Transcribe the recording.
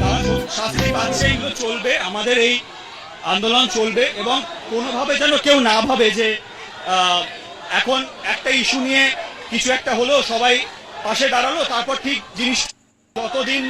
তারা শাস্তি পাচ্ছে চলবে আমাদের এই আন্দোলন চলবে এবং কোনোভাবে যেন কেউ না ভাবে যে আহ, এখন একটা ইস্যু নিয়ে কিছু একটা হলো সবাই পাশে দাঁড়াল তারপর ঠিক জিনিস কতদিন